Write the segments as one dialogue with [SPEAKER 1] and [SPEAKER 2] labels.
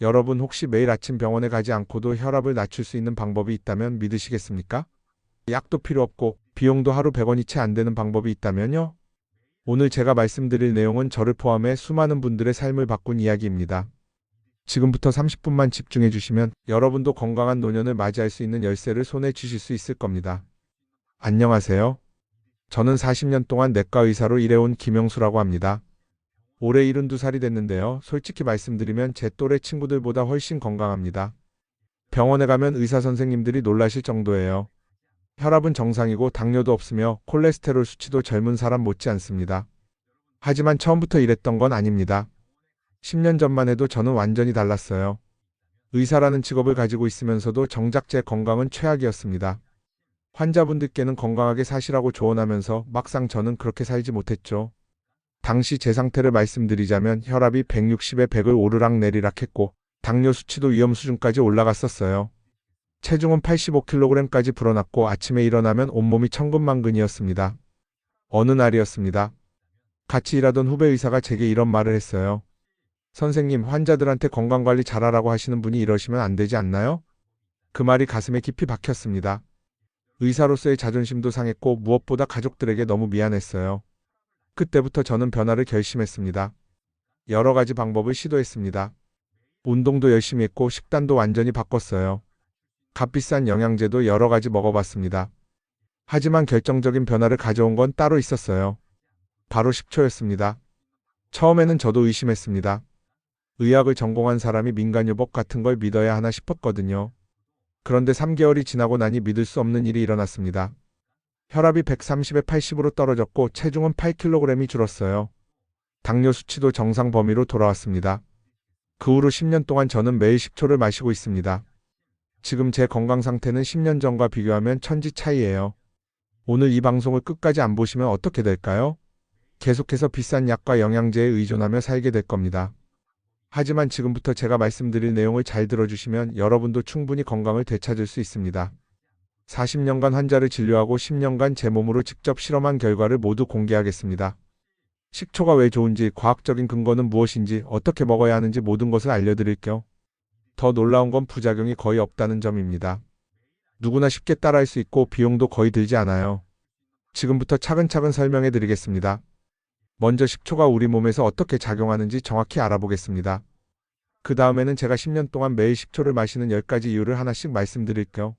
[SPEAKER 1] 여러분 혹시 매일 아침 병원에 가지 않고도 혈압을 낮출 수 있는 방법이 있다면 믿으시겠습니까? 약도 필요 없고 비용도 하루 100원이 채 안 되는 방법이 있다면요? 오늘 제가 말씀드릴 내용은 저를 포함해 수많은 분들의 삶을 바꾼 이야기입니다. 지금부터 30분만 집중해 주시면 여러분도 건강한 노년을 맞이할 수 있는 열쇠를 손에 쥐실 수 있을 겁니다. 안녕하세요. 저는 40년 동안 내과 의사로 일해온 김영수라고 합니다. 올해 72살이 됐는데요. 솔직히 말씀드리면 제 또래 친구들보다 훨씬 건강합니다. 병원에 가면 의사 선생님들이 놀라실 정도예요. 혈압은 정상이고 당뇨도 없으며 콜레스테롤 수치도 젊은 사람 못지 않습니다. 하지만 처음부터 이랬던 건 아닙니다. 10년 전만 해도 저는 완전히 달랐어요. 의사라는 직업을 가지고 있으면서도 정작 제 건강은 최악이었습니다. 환자분들께는 건강하게 사시라고 조언하면서 막상 저는 그렇게 살지 못했죠. 당시 제 상태를 말씀드리자면 혈압이 160에 100을 오르락 내리락 했고 당뇨 수치도 위험 수준까지 올라갔었어요. 체중은 85kg까지 불어났고 아침에 일어나면 온몸이 천근만근이었습니다. 어느 날이었습니다. 같이 일하던 후배 의사가 제게 이런 말을 했어요. 선생님, 환자들한테 건강관리 잘하라고 하시는 분이 이러시면 안 되지 않나요? 그 말이 가슴에 깊이 박혔습니다. 의사로서의 자존심도 상했고 무엇보다 가족들에게 너무 미안했어요. 그때부터 저는 변화를 결심했습니다. 여러 가지 방법을 시도했습니다. 운동도 열심히 했고 식단도 완전히 바꿨어요. 값비싼 영양제도 여러 가지 먹어봤습니다. 하지만 결정적인 변화를 가져온 건 따로 있었어요. 바로 식초였습니다. 처음에는 저도 의심했습니다. 의학을 전공한 사람이 민간요법 같은 걸 믿어야 하나 싶었거든요. 그런데 3개월이 지나고 나니 믿을 수 없는 일이 일어났습니다. 혈압이 130에 80으로 떨어졌고 체중은 8kg이 줄었어요. 당뇨 수치도 정상 범위로 돌아왔습니다. 그 후로 10년 동안 저는 매일 식초를 마시고 있습니다. 지금 제 건강 상태는 10년 전과 비교하면 천지 차이예요. 오늘 이 방송을 끝까지 안 보시면 어떻게 될까요? 계속해서 비싼 약과 영양제에 의존하며 살게 될 겁니다. 하지만 지금부터 제가 말씀드릴 내용을 잘 들어주시면 여러분도 충분히 건강을 되찾을 수 있습니다. 40년간 환자를 진료하고 10년간 제 몸으로 직접 실험한 결과를 모두 공개하겠습니다. 식초가 왜 좋은지, 과학적인 근거는 무엇인지, 어떻게 먹어야 하는지 모든 것을 알려드릴게요. 더 놀라운 건 부작용이 거의 없다는 점입니다. 누구나 쉽게 따라할 수 있고 비용도 거의 들지 않아요. 지금부터 차근차근 설명해 드리겠습니다. 먼저 식초가 우리 몸에서 어떻게 작용하는지 정확히 알아보겠습니다. 그 다음에는 제가 10년 동안 매일 식초를 마시는 10가지 이유를 하나씩 말씀드릴게요.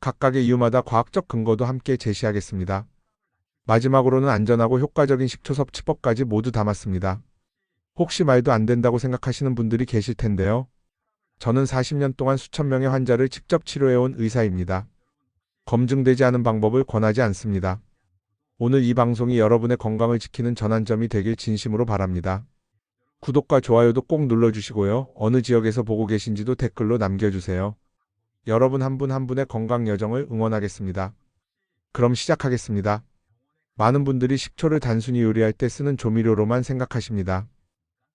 [SPEAKER 1] 각각의 이유마다 과학적 근거도 함께 제시하겠습니다. 마지막으로는 안전하고 효과적인 식초 섭취법까지 모두 담았습니다. 혹시 말도 안 된다고 생각하시는 분들이 계실 텐데요. 저는 40년 동안 수천 명의 환자를 직접 치료해온 의사입니다. 검증되지 않은 방법을 권하지 않습니다. 오늘 이 방송이 여러분의 건강을 지키는 전환점이 되길 진심으로 바랍니다. 구독과 좋아요도 꼭 눌러주시고요. 어느 지역에서 보고 계신지도 댓글로 남겨주세요. 여러분 한분한 분의 건강 여정을 응원하겠습니다. 그럼 시작하겠습니다. 많은 분들이 식초를 단순히 요리할 때 쓰는 조미료로만 생각하십니다.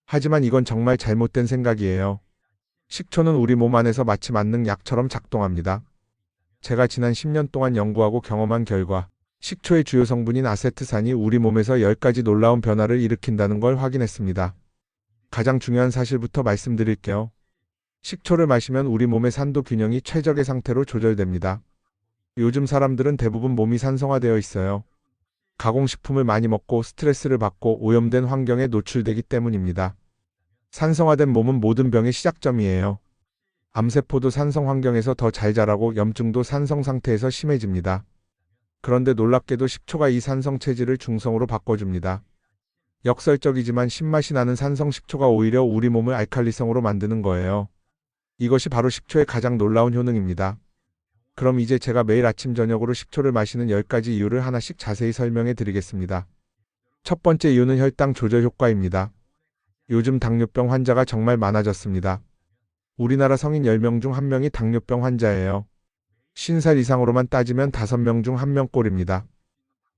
[SPEAKER 1] 하지만 이건 정말 잘못된 생각이에요. 식초는 우리 몸 안에서 마치 만능 약처럼 작동합니다. 제가 지난 10년 동안 연구하고 경험한 결과 식초의 주요 성분인 아세트산이 우리 몸에서 10가지 놀라운 변화를 일으킨다는 걸 확인했습니다. 가장 중요한 사실부터 말씀드릴게요. 식초를 마시면 우리 몸의 산도 균형이 최적의 상태로 조절됩니다. 요즘 사람들은 대부분 몸이 산성화되어 있어요. 가공식품을 많이 먹고 스트레스를 받고 오염된 환경에 노출되기 때문입니다. 산성화된 몸은 모든 병의 시작점이에요. 암세포도 산성 환경에서 더 잘 자라고 염증도 산성 상태에서 심해집니다. 그런데 놀랍게도 식초가 이 산성 체질을 중성으로 바꿔줍니다. 역설적이지만 신맛이 나는 산성 식초가 오히려 우리 몸을 알칼리성으로 만드는 거예요. 이것이 바로 식초의 가장 놀라운 효능입니다. 그럼 이제 제가 매일 아침 저녁으로 식초를 마시는 10가지 이유를 하나씩 자세히 설명해 드리겠습니다. 첫 번째 이유는 혈당 조절 효과입니다. 요즘 당뇨병 환자가 정말 많아졌습니다. 우리나라 성인 10명 중 1명이 당뇨병 환자예요. 50살 이상으로만 따지면 5명 중 1명 꼴입니다.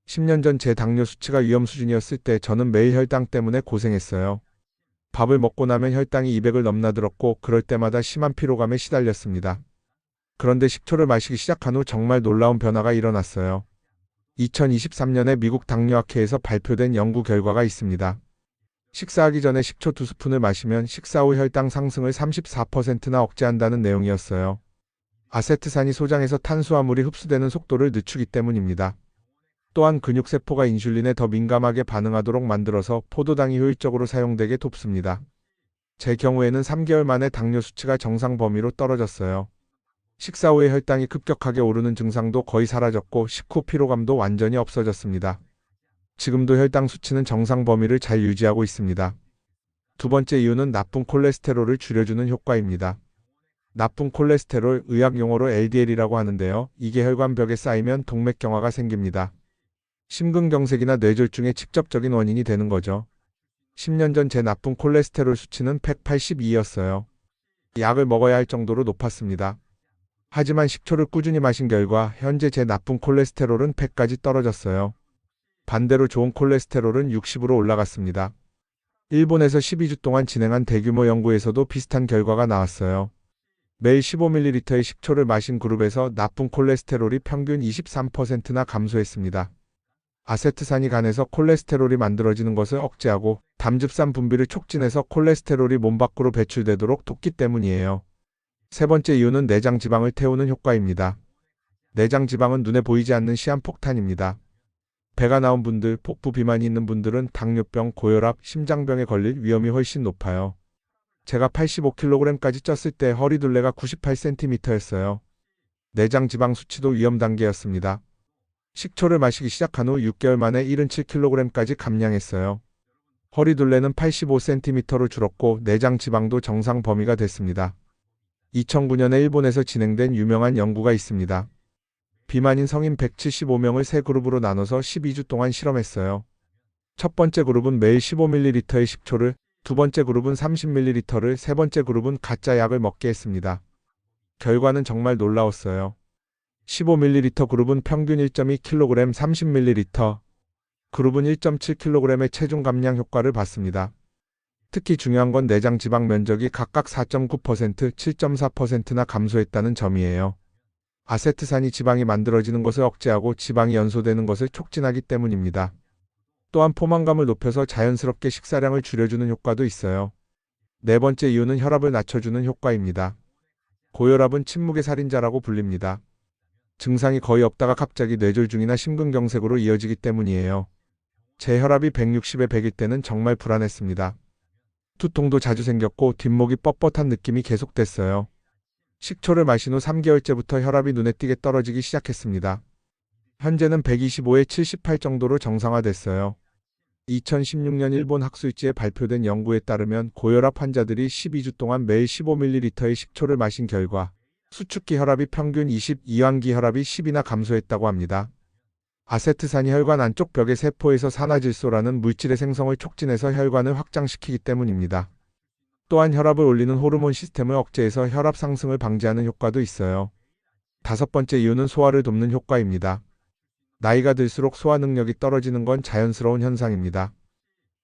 [SPEAKER 1] 10년 전 제 당뇨 수치가 위험 수준이었을 때 저는 매일 혈당 때문에 고생했어요. 밥을 먹고 나면 혈당이 200을 넘나들었고 그럴 때마다 심한 피로감에 시달렸습니다. 그런데 식초를 마시기 시작한 후 정말 놀라운 변화가 일어났어요. 2023년에 미국 당뇨학회에서 발표된 연구 결과가 있습니다. 식사하기 전에 식초 두 스푼을 마시면 식사 후 혈당 상승을 34%나 억제한다는 내용이었어요. 아세트산이 소장에서 탄수화물이 흡수되는 속도를 늦추기 때문입니다. 또한 근육세포가 인슐린에 더 민감하게 반응하도록 만들어서 포도당이 효율적으로 사용되게 돕습니다. 제 경우에는 3개월 만에 당뇨 수치가 정상 범위로 떨어졌어요. 식사 후에 혈당이 급격하게 오르는 증상도 거의 사라졌고 식후 피로감도 완전히 없어졌습니다. 지금도 혈당 수치는 정상 범위를 잘 유지하고 있습니다. 두 번째 이유는 나쁜 콜레스테롤을 줄여주는 효과입니다. 나쁜 콜레스테롤, 의학 용어로 LDL이라고 하는데요. 이게 혈관벽에 쌓이면 동맥경화가 생깁니다. 심근경색이나 뇌졸중의 직접적인 원인이 되는 거죠. 10년 전 제 나쁜 콜레스테롤 수치는 182였어요. 약을 먹어야 할 정도로 높았습니다. 하지만 식초를 꾸준히 마신 결과 현재 제 나쁜 콜레스테롤은 100까지 떨어졌어요. 반대로 좋은 콜레스테롤은 60으로 올라갔습니다. 일본에서 12주 동안 진행한 대규모 연구에서도 비슷한 결과가 나왔어요. 매일 15ml의 식초를 마신 그룹에서 나쁜 콜레스테롤이 평균 23%나 감소했습니다. 아세트산이 간에서 콜레스테롤이 만들어지는 것을 억제하고 담즙산 분비를 촉진해서 콜레스테롤이 몸 밖으로 배출되도록 돕기 때문이에요. 세 번째 이유는 내장 지방을 태우는 효과입니다. 내장 지방은 눈에 보이지 않는 시한폭탄입니다. 배가 나온 분들, 복부 비만이 있는 분들은 당뇨병, 고혈압, 심장병에 걸릴 위험이 훨씬 높아요. 제가 85kg까지 쪘을 때 허리 둘레가 98cm였어요. 내장 지방 수치도 위험 단계였습니다. 식초를 마시기 시작한 후 6개월 만에 77kg까지 감량했어요. 허리 둘레는 85cm로 줄었고 내장 지방도 정상 범위가 됐습니다. 2009년에 일본에서 진행된 유명한 연구가 있습니다. 비만인 성인 175명을 세 그룹으로 나눠서 12주 동안 실험했어요. 첫 번째 그룹은 매일 15ml의 식초를, 두 번째 그룹은 30ml를, 세 번째 그룹은 가짜 약을 먹게 했습니다. 결과는 정말 놀라웠어요. 15ml 그룹은 평균 1.2kg 30ml, 그룹은 1.7kg의 체중 감량 효과를 봤습니다. 특히 중요한 건 내장 지방 면적이 각각 4.9%, 7.4%나 감소했다는 점이에요. 아세트산이 지방이 만들어지는 것을 억제하고 지방이 연소되는 것을 촉진하기 때문입니다. 또한 포만감을 높여서 자연스럽게 식사량을 줄여주는 효과도 있어요. 네 번째 이유는 혈압을 낮춰주는 효과입니다. 고혈압은 침묵의 살인자라고 불립니다. 증상이 거의 없다가 갑자기 뇌졸중이나 심근경색으로 이어지기 때문이에요. 제 혈압이 160에 100일 때는 정말 불안했습니다. 두통도 자주 생겼고 뒷목이 뻣뻣한 느낌이 계속됐어요. 식초를 마신 후 3개월째부터 혈압이 눈에 띄게 떨어지기 시작했습니다. 현재는 125에 78 정도로 정상화됐어요. 2016년 일본 학술지에 발표된 연구에 따르면 고혈압 환자들이 12주 동안 매일 15ml의 식초를 마신 결과 수축기 혈압이 평균 20, 이완기 혈압이 10이나 감소했다고 합니다. 아세트산이 혈관 안쪽 벽의 세포에서 산화질소라는 물질의 생성을 촉진해서 혈관을 확장시키기 때문입니다. 또한 혈압을 올리는 호르몬 시스템을 억제해서 혈압 상승을 방지하는 효과도 있어요. 다섯 번째 이유는 소화를 돕는 효과입니다. 나이가 들수록 소화 능력이 떨어지는 건 자연스러운 현상입니다.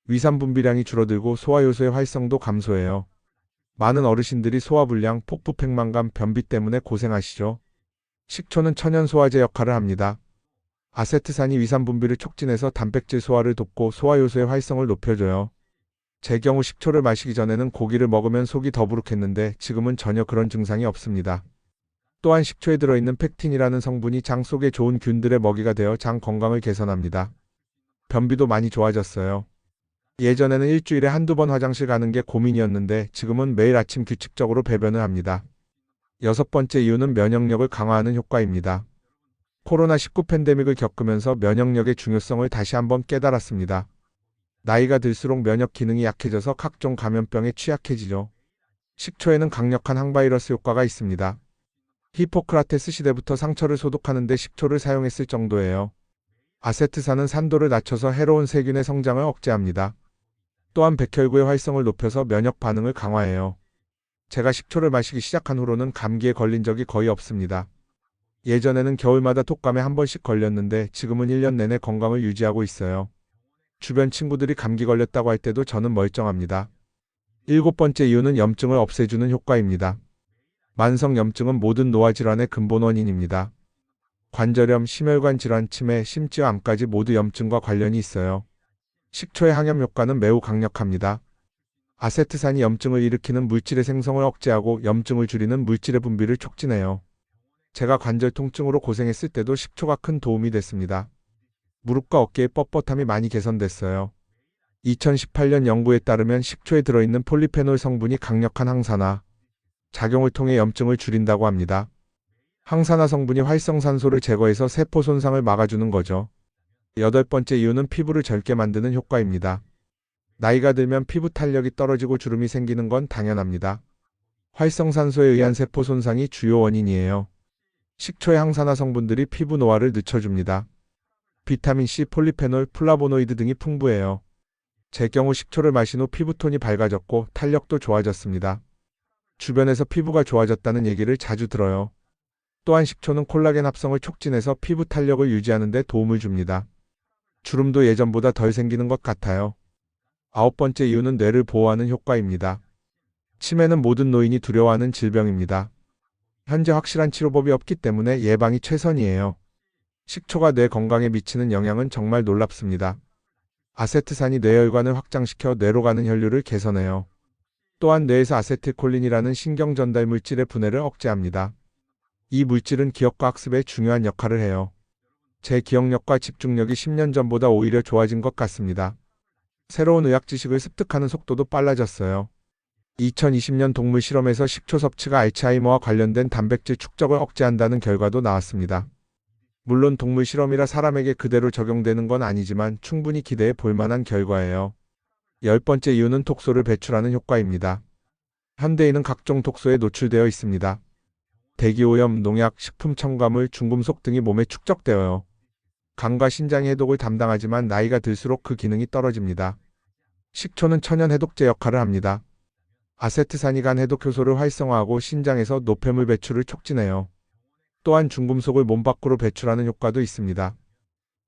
[SPEAKER 1] 위산 분비량이 줄어들고 소화효소의 활성도 감소해요. 많은 어르신들이 소화불량, 폭부팽만감, 변비 때문에 고생하시죠. 식초는 천연 소화제 역할을 합니다. 아세트산이 위산 분비를 촉진해서 단백질 소화를 돕고 소화효소의 활성을 높여줘요. 제 경우 식초를 마시기 전에는 고기를 먹으면 속이 더부룩했는데 지금은 전혀 그런 증상이 없습니다. 또한 식초에 들어있는 팩틴이라는 성분이 장 속에 좋은 균들의 먹이가 되어 장 건강을 개선합니다. 변비도 많이 좋아졌어요. 예전에는 일주일에 한두 번 화장실 가는 게 고민이었는데 지금은 매일 아침 규칙적으로 배변을 합니다. 여섯 번째 이유는 면역력을 강화하는 효과입니다. 코로나19 팬데믹을 겪으면서 면역력의 중요성을 다시 한번 깨달았습니다. 나이가 들수록 면역 기능이 약해져서 각종 감염병에 취약해지죠. 식초에는 강력한 항바이러스 효과가 있습니다. 히포크라테스 시대부터 상처를 소독하는 데 식초를 사용했을 정도예요. 아세트산은 산도를 낮춰서 해로운 세균의 성장을 억제합니다. 또한 백혈구의 활성을 높여서 면역 반응을 강화해요. 제가 식초를 마시기 시작한 후로는 감기에 걸린 적이 거의 없습니다. 예전에는 겨울마다 독감에 한 번씩 걸렸는데 지금은 1년 내내 건강을 유지하고 있어요. 주변 친구들이 감기 걸렸다고 할 때도 저는 멀쩡합니다. 일곱 번째 이유는 염증을 없애주는 효과입니다. 만성 염증은 모든 노화 질환의 근본 원인입니다. 관절염, 심혈관 질환, 치매, 심지어 암까지 모두 염증과 관련이 있어요. 식초의 항염 효과는 매우 강력합니다. 아세트산이 염증을 일으키는 물질의 생성을 억제하고 염증을 줄이는 물질의 분비를 촉진해요. 제가 관절 통증으로 고생했을 때도 식초가 큰 도움이 됐습니다. 무릎과 어깨의 뻣뻣함이 많이 개선됐어요. 2018년 연구에 따르면 식초에 들어있는 폴리페놀 성분이 강력한 항산화, 작용을 통해 염증을 줄인다고 합니다. 항산화 성분이 활성산소를 제거해서 세포 손상을 막아주는 거죠. 여덟 번째 이유는 피부를 젊게 만드는 효과입니다. 나이가 들면 피부 탄력이 떨어지고 주름이 생기는 건 당연합니다. 활성산소에 의한 세포 손상이 주요 원인이에요. 식초의 항산화 성분들이 피부 노화를 늦춰줍니다. 비타민C, 폴리페놀, 플라보노이드 등이 풍부해요. 제 경우 식초를 마신 후 피부톤이 밝아졌고 탄력도 좋아졌습니다. 주변에서 피부가 좋아졌다는 얘기를 자주 들어요. 또한 식초는 콜라겐 합성을 촉진해서 피부 탄력을 유지하는 데 도움을 줍니다. 주름도 예전보다 덜 생기는 것 같아요. 아홉 번째 이유는 뇌를 보호하는 효과입니다. 치매는 모든 노인이 두려워하는 질병입니다. 현재 확실한 치료법이 없기 때문에 예방이 최선이에요. 식초가 뇌 건강에 미치는 영향은 정말 놀랍습니다. 아세트산이 뇌혈관을 확장시켜 뇌로 가는 혈류를 개선해요. 또한 뇌에서 아세틸콜린이라는 신경 전달 물질의 분해를 억제합니다. 이 물질은 기억과 학습에 중요한 역할을 해요. 제 기억력과 집중력이 10년 전보다 오히려 좋아진 것 같습니다. 새로운 의학 지식을 습득하는 속도도 빨라졌어요. 2020년 동물 실험에서 식초 섭취가 알츠하이머와 관련된 단백질 축적을 억제한다는 결과도 나왔습니다. 물론 동물 실험이라 사람에게 그대로 적용되는 건 아니지만 충분히 기대해 볼 만한 결과예요. 열 번째 이유는 독소를 배출하는 효과입니다. 현대인은 각종 독소에 노출되어 있습니다. 대기오염, 농약, 식품 첨가물, 중금속 등이 몸에 축적되어요. 간과 신장의 해독을 담당하지만 나이가 들수록 그 기능이 떨어집니다. 식초는 천연 해독제 역할을 합니다. 아세트산이 간 해독 효소를 활성화하고 신장에서 노폐물 배출을 촉진해요. 또한 중금속을 몸 밖으로 배출하는 효과도 있습니다.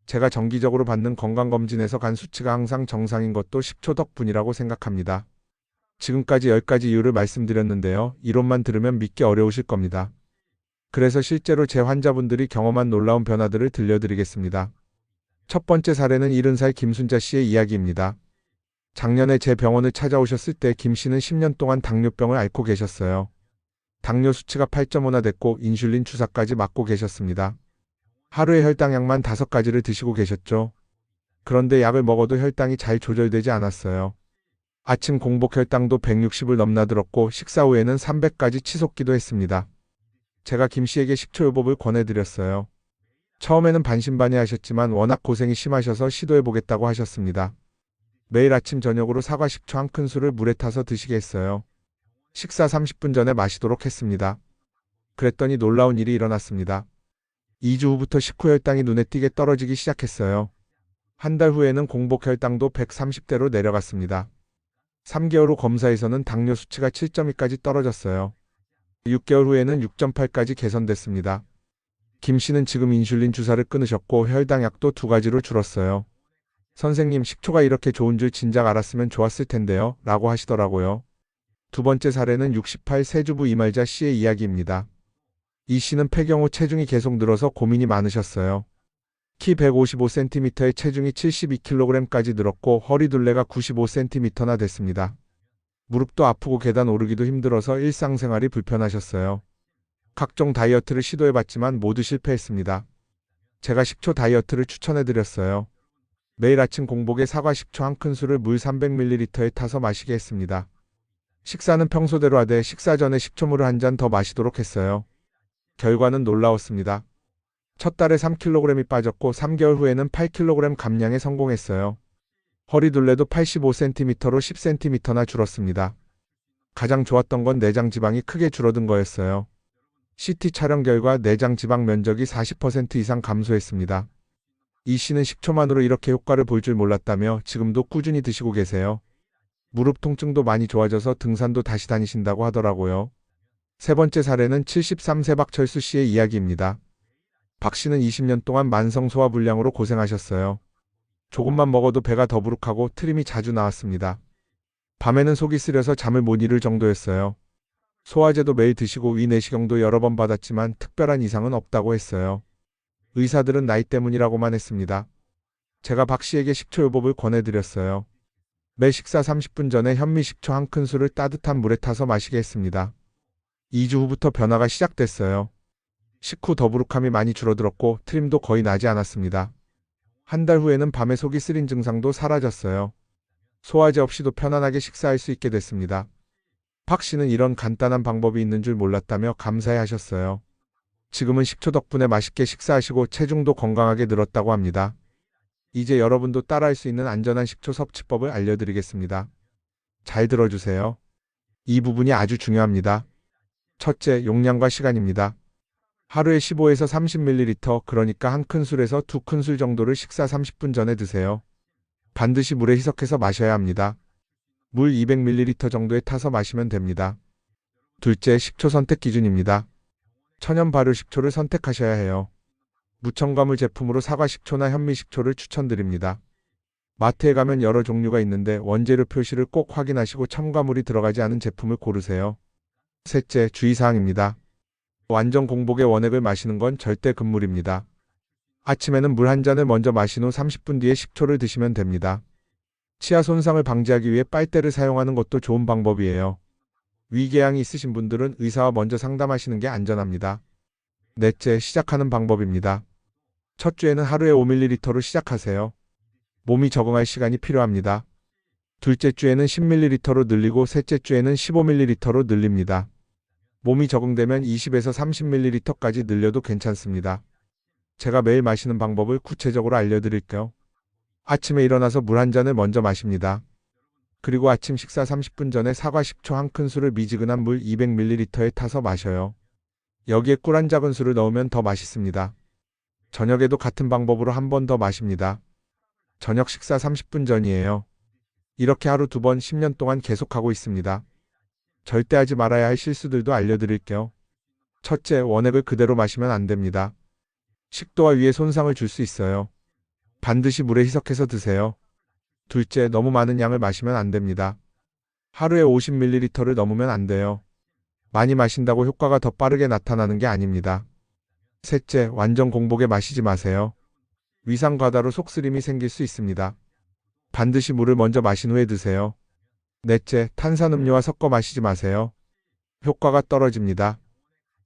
[SPEAKER 1] 제가 정기적으로 받는 건강검진에서 간 수치가 항상 정상인 것도 식초 덕분이라고 생각합니다. 지금까지 10가지 이유를 말씀드렸는데요. 이론만 들으면 믿기 어려우실 겁니다. 그래서 실제로 제 환자분들이 경험한 놀라운 변화들을 들려드리겠습니다. 첫 번째 사례는 70살 김순자 씨의 이야기입니다. 작년에 제 병원을 찾아오셨을 때 김 씨는 10년 동안 당뇨병을 앓고 계셨어요. 당뇨 수치가 8.5나 됐고 인슐린 주사까지 맞고 계셨습니다. 하루에 혈당약만 5가지를 드시고 계셨죠. 그런데 약을 먹어도 혈당이 잘 조절되지 않았어요. 아침 공복 혈당도 160을 넘나들었고 식사 후에는 300까지 치솟기도 했습니다. 제가 김 씨에게 식초요법을 권해드렸어요. 처음에는 반신반의하셨지만 워낙 고생이 심하셔서 시도해보겠다고 하셨습니다. 매일 아침 저녁으로 사과 식초 한 큰술을 물에 타서 드시게 했어요. 식사 30분 전에 마시도록 했습니다. 그랬더니 놀라운 일이 일어났습니다. 2주 후부터 식후 혈당이 눈에 띄게 떨어지기 시작했어요. 한 달 후에는 공복 혈당도 130대로 내려갔습니다. 3개월 후 검사에서는 당뇨 수치가 7.2까지 떨어졌어요. 6개월 후에는 6.8까지 개선됐습니다. 김 씨는 지금 인슐린 주사를 끊으셨고 혈당약도 두 가지로 줄었어요. 선생님 식초가 이렇게 좋은 줄 진작 알았으면 좋았을 텐데요. 라고 하시더라고요. 두 번째 사례는 68 세주부 이말자 씨의 이야기입니다. 이 씨는 폐경 후 체중이 계속 늘어서 고민이 많으셨어요. 키 155cm의 체중이 72kg까지 늘었고 허리 둘레가 95cm나 됐습니다. 무릎도 아프고 계단 오르기도 힘들어서 일상생활이 불편하셨어요. 각종 다이어트를 시도해봤지만 모두 실패했습니다. 제가 식초 다이어트를 추천해드렸어요. 매일 아침 공복에 사과 식초 한 큰술을 물 300ml에 타서 마시게 했습니다. 식사는 평소대로 하되 식사 전에 식초물을 한 잔 더 마시도록 했어요. 결과는 놀라웠습니다. 첫 달에 3kg이 빠졌고 3개월 후에는 8kg 감량에 성공했어요. 허리 둘레도 85cm로 10cm나 줄었습니다. 가장 좋았던 건 내장 지방이 크게 줄어든 거였어요. CT 촬영 결과 내장 지방 면적이 40% 이상 감소했습니다. 이 씨는 식초만으로 이렇게 효과를 볼 줄 몰랐다며 지금도 꾸준히 드시고 계세요. 무릎 통증도 많이 좋아져서 등산도 다시 다니신다고 하더라고요. 세 번째 사례는 73세 박철수 씨의 이야기입니다. 박 씨는 20년 동안 만성 소화불량으로 고생하셨어요. 조금만 먹어도 배가 더부룩하고 트림이 자주 나왔습니다. 밤에는 속이 쓰려서 잠을 못 이룰 정도였어요. 소화제도 매일 드시고 위 내시경도 여러 번 받았지만 특별한 이상은 없다고 했어요. 의사들은 나이 때문이라고만 했습니다. 제가 박 씨에게 식초요법을 권해드렸어요. 매 식사 30분 전에 현미 식초 한 큰술을 따뜻한 물에 타서 마시게 했습니다. 2주 후부터 변화가 시작됐어요. 식후 더부룩함이 많이 줄어들었고 트림도 거의 나지 않았습니다. 한 달 후에는 밤에 속이 쓰린 증상도 사라졌어요. 소화제 없이도 편안하게 식사할 수 있게 됐습니다. 박 씨는 이런 간단한 방법이 있는 줄 몰랐다며 감사해 하셨어요. 지금은 식초 덕분에 맛있게 식사하시고 체중도 건강하게 늘었다고 합니다. 이제 여러분도 따라할 수 있는 안전한 식초 섭취법을 알려드리겠습니다. 잘 들어주세요. 이 부분이 아주 중요합니다. 첫째, 용량과 시간입니다. 하루에 15에서 30ml, 그러니까 한 큰술에서 두 큰술 정도를 식사 30분 전에 드세요. 반드시 물에 희석해서 마셔야 합니다. 물 200ml 정도에 타서 마시면 됩니다. 둘째, 식초 선택 기준입니다. 천연 발효 식초를 선택하셔야 해요. 무첨가물 제품으로 사과 식초나 현미 식초를 추천드립니다. 마트에 가면 여러 종류가 있는데 원재료 표시를 꼭 확인하시고 첨가물이 들어가지 않은 제품을 고르세요. 셋째, 주의사항입니다. 완전 공복에 원액을 마시는 건 절대 금물입니다. 아침에는 물 한 잔을 먼저 마신 후 30분 뒤에 식초를 드시면 됩니다. 치아 손상을 방지하기 위해 빨대를 사용하는 것도 좋은 방법이에요. 위궤양이 있으신 분들은 의사와 먼저 상담하시는 게 안전합니다. 넷째, 시작하는 방법입니다. 첫 주에는 하루에 5ml로 시작하세요. 몸이 적응할 시간이 필요합니다. 둘째 주에는 10ml로 늘리고 셋째 주에는 15ml로 늘립니다. 몸이 적응되면 20에서 30ml까지 늘려도 괜찮습니다. 제가 매일 마시는 방법을 구체적으로 알려드릴게요. 아침에 일어나서 물 한 잔을 먼저 마십니다. 그리고 아침 식사 30분 전에 사과 10초 한 큰술을 미지근한 물 200ml에 타서 마셔요. 여기에 꿀 한 작은 술을 넣으면 더 맛있습니다. 저녁에도 같은 방법으로 한 번 더 마십니다. 저녁 식사 30분 전이에요. 이렇게 하루 두 번 10년 동안 계속하고 있습니다. 절대 하지 말아야 할 실수들도 알려드릴게요. 첫째, 원액을 그대로 마시면 안 됩니다. 식도와 위에 손상을 줄 수 있어요. 반드시 물에 희석해서 드세요. 둘째, 너무 많은 양을 마시면 안 됩니다. 하루에 50ml를 넘으면 안 돼요. 많이 마신다고 효과가 더 빠르게 나타나는 게 아닙니다. 셋째, 완전 공복에 마시지 마세요. 위상 과다로 속쓰림이 생길 수 있습니다. 반드시 물을 먼저 마신 후에 드세요. 넷째, 탄산음료와 섞어 마시지 마세요. 효과가 떨어집니다.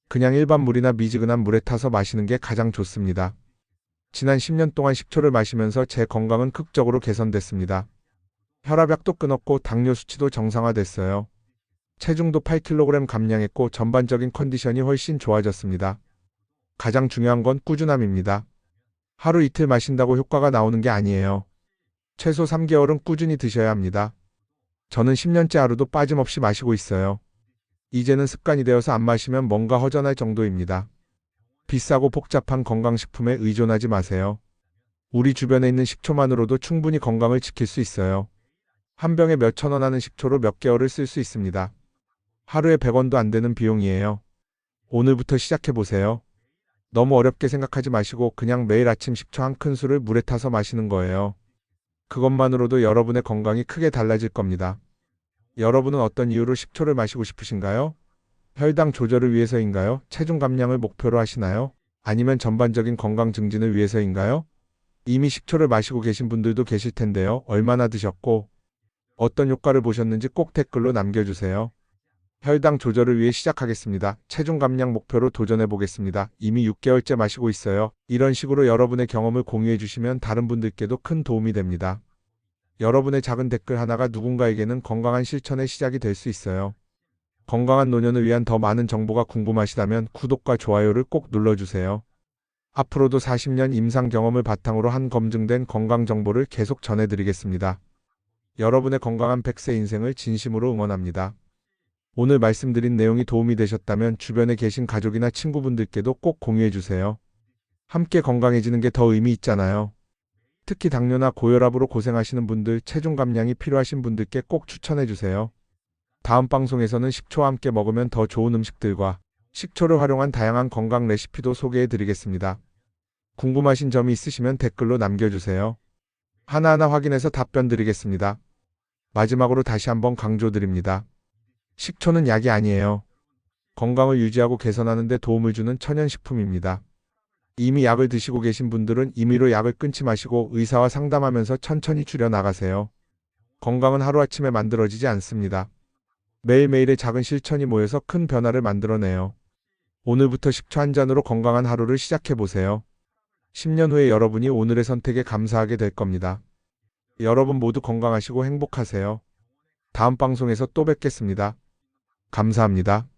[SPEAKER 1] 그냥 일반 물이나 미지근한 물에 타서 마시는 게 가장 좋습니다. 지난 10년 동안 식초를 마시면서 제 건강은 극적으로 개선됐습니다. 혈압약도 끊었고 당뇨 수치도 정상화됐어요. 체중도 8kg 감량했고 전반적인 컨디션이 훨씬 좋아졌습니다. 가장 중요한 건 꾸준함입니다. 하루 이틀 마신다고 효과가 나오는 게 아니에요. 최소 3개월은 꾸준히 드셔야 합니다. 저는 10년째 하루도 빠짐없이 마시고 있어요. 이제는 습관이 되어서 안 마시면 뭔가 허전할 정도입니다. 비싸고 복잡한 건강식품에 의존하지 마세요. 우리 주변에 있는 식초만으로도 충분히 건강을 지킬 수 있어요. 한 병에 몇천 원 하는 식초로 몇 개월을 쓸 수 있습니다. 하루에 100원도 안 되는 비용이에요. 오늘부터 시작해 보세요. 너무 어렵게 생각하지 마시고 그냥 매일 아침 식초 한 큰술을 물에 타서 마시는 거예요. 그것만으로도 여러분의 건강이 크게 달라질 겁니다. 여러분은 어떤 이유로 식초를 마시고 싶으신가요? 혈당 조절을 위해서인가요? 체중 감량을 목표로 하시나요? 아니면 전반적인 건강 증진을 위해서인가요? 이미 식초를 마시고 계신 분들도 계실 텐데요. 얼마나 드셨고 어떤 효과를 보셨는지 꼭 댓글로 남겨주세요. 혈당 조절을 위해 시작하겠습니다. 체중 감량 목표로 도전해 보겠습니다. 이미 6개월째 마시고 있어요. 이런 식으로 여러분의 경험을 공유해 주시면 다른 분들께도 큰 도움이 됩니다. 여러분의 작은 댓글 하나가 누군가에게는 건강한 실천의 시작이 될 수 있어요. 건강한 노년을 위한 더 많은 정보가 궁금하시다면 구독과 좋아요를 꼭 눌러주세요. 앞으로도 40년 임상 경험을 바탕으로 한 검증된 건강 정보를 계속 전해드리겠습니다. 여러분의 건강한 100세 인생을 진심으로 응원합니다. 오늘 말씀드린 내용이 도움이 되셨다면 주변에 계신 가족이나 친구분들께도 꼭 공유해 주세요. 함께 건강해지는 게 더 의미 있잖아요. 특히 당뇨나 고혈압으로 고생하시는 분들, 체중 감량이 필요하신 분들께 꼭 추천해 주세요. 다음 방송에서는 식초와 함께 먹으면 더 좋은 음식들과 식초를 활용한 다양한 건강 레시피도 소개해 드리겠습니다. 궁금하신 점이 있으시면 댓글로 남겨주세요. 하나하나 확인해서 답변 드리겠습니다. 마지막으로 다시 한번 강조드립니다. 식초는 약이 아니에요. 건강을 유지하고 개선하는 데 도움을 주는 천연식품입니다. 이미 약을 드시고 계신 분들은 임의로 약을 끊지 마시고 의사와 상담하면서 천천히 줄여 나가세요. 건강은 하루아침에 만들어지지 않습니다. 매일매일의 작은 실천이 모여서 큰 변화를 만들어내요. 오늘부터 식초 한 잔으로 건강한 하루를 시작해 보세요. 10년 후에 여러분이 오늘의 선택에 감사하게 될 겁니다. 여러분 모두 건강하시고 행복하세요. 다음 방송에서 또 뵙겠습니다. 감사합니다.